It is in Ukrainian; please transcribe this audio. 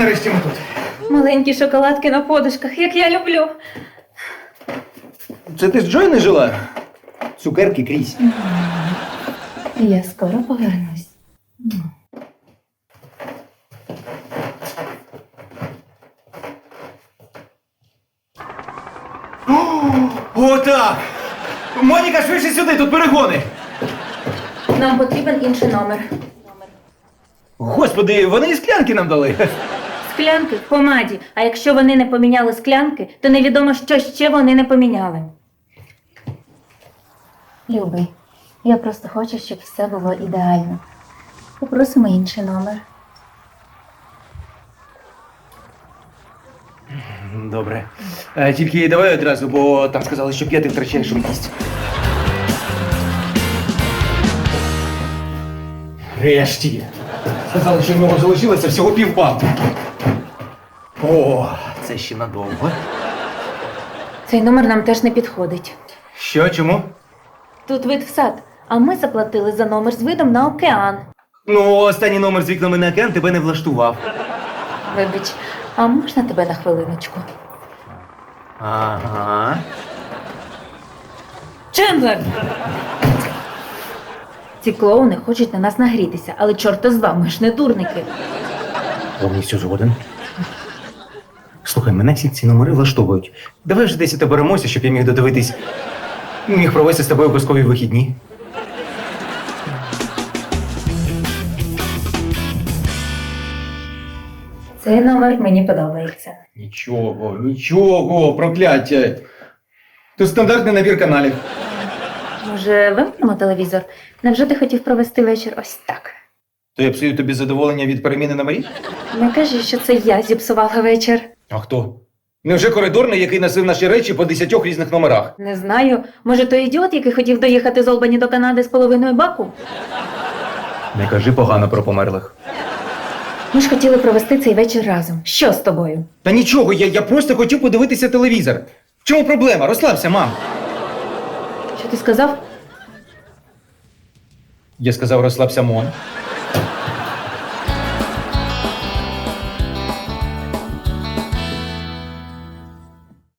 нарешті ми тут. Маленькі шоколадки на подушках, як я люблю. Це ти з Джой не жила? Цукерки крізь. Я скоро повернусь. О, так! Моніка, швидше сюди, тут перегони! Нам потрібен інший номер. Господи, вони і склянки нам дали. Склянки в помаді. А якщо вони не поміняли склянки, то невідомо, що ще вони не поміняли. Любий, я просто хочу, щоб все було ідеально. Попросимо інший номер. Добре. Е, тільки давай одразу, бо там сказали, що п'ятий втрачає швидкість. Решті. Сказали, що в нього залишилося всього півбалу. О, це ще надовго. Цей номер нам теж не підходить. Що, чому? Тут вид в сад, а ми заплатили за номер з видом на океан. Ну, останній номер з вікнами на океан тебе не влаштував. Вибач, а можна тебе на хвилиночку? Ага. Чендлер! Ці клоуни хочуть на нас нагрітися, але чорта з вами, ми ж не дурники. Повністю згоден. Слухай, мене всі ці номери влаштовують. Давай вже десь доберемося, щоб я міг додивитись. Міг провести з тобою обов'язкові вихідні. Цей номер мені подобається. Нічого, нічого, прокляття. Тут стандартний набір каналів. Може, вимкнемо телевізор? Невже ти хотів провести вечір ось так? То я псую тобі задоволення від переміни номерів? Не кажи, що це я зіпсувала вечір. А хто? Невже коридорний, який носив наші речі по десятьох різних номерах? Не знаю. Може, той ідіот, який хотів доїхати з Олбані до Канади з половиною баку? Не кажи погано про померлих. Ми ж хотіли провести цей вечір разом. Що з тобою? Та нічого, я, я просто хотів подивитися телевізор. В чому проблема? Розслабся, мам. Що ти сказав? Я сказав, розслабся, Мон.